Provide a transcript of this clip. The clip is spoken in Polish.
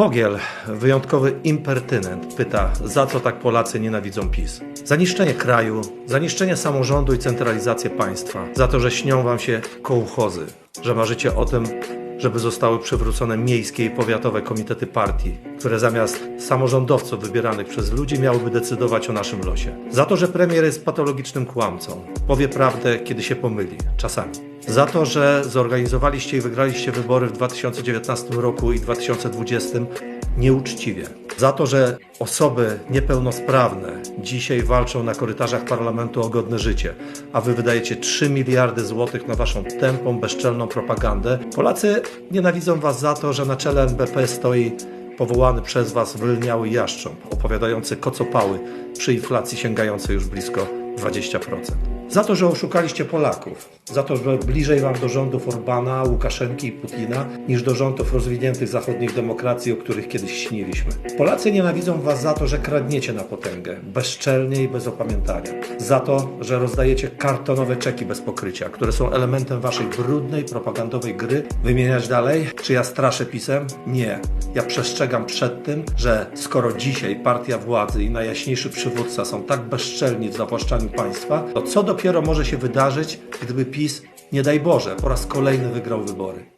Fogiel, wyjątkowy impertynent, pyta, za co tak Polacy nienawidzą PiS? Za niszczenie kraju, za niszczenie samorządu i centralizację państwa, za to, że śnią wam się kołchozy, że marzycie o tym, żeby zostały przywrócone miejskie i powiatowe komitety partii, które zamiast samorządowców wybieranych przez ludzi miałyby decydować o naszym losie. Za to, że premier jest patologicznym kłamcą, powie prawdę, kiedy się pomyli, czasami. Za to, że zorganizowaliście i wygraliście wybory w 2019 roku i 2020 nieuczciwie. Za to, że osoby niepełnosprawne dzisiaj walczą na korytarzach parlamentu o godne życie, a wy wydajecie 3 miliardy złotych na waszą tępą, bezczelną propagandę. Polacy nienawidzą was za to, że na czele NBP stoi powołany przez was wylniały jaszcząb, opowiadający kocopały przy inflacji sięgającej już blisko 20%. Za to, że oszukaliście Polaków, za to, że bliżej wam do rządów Orbana, Łukaszenki i Putina niż do rządów rozwiniętych zachodnich demokracji, o których kiedyś śniliśmy. Polacy nienawidzą was za to, że kradniecie na potęgę, bezczelnie i bez opamiętania. Za to, że rozdajecie kartonowe czeki bez pokrycia, które są elementem waszej brudnej, propagandowej gry. Wymieniać dalej? Czy ja straszę pisem? Nie. Ja przestrzegam przed tym, że skoro dzisiaj partia władzy i najjaśniejszy przywódca są tak bezczelni w zawłaszczaniu państwa, to co dopiero może się wydarzyć, gdyby PiS, nie daj Boże, po raz kolejny wygrał wybory.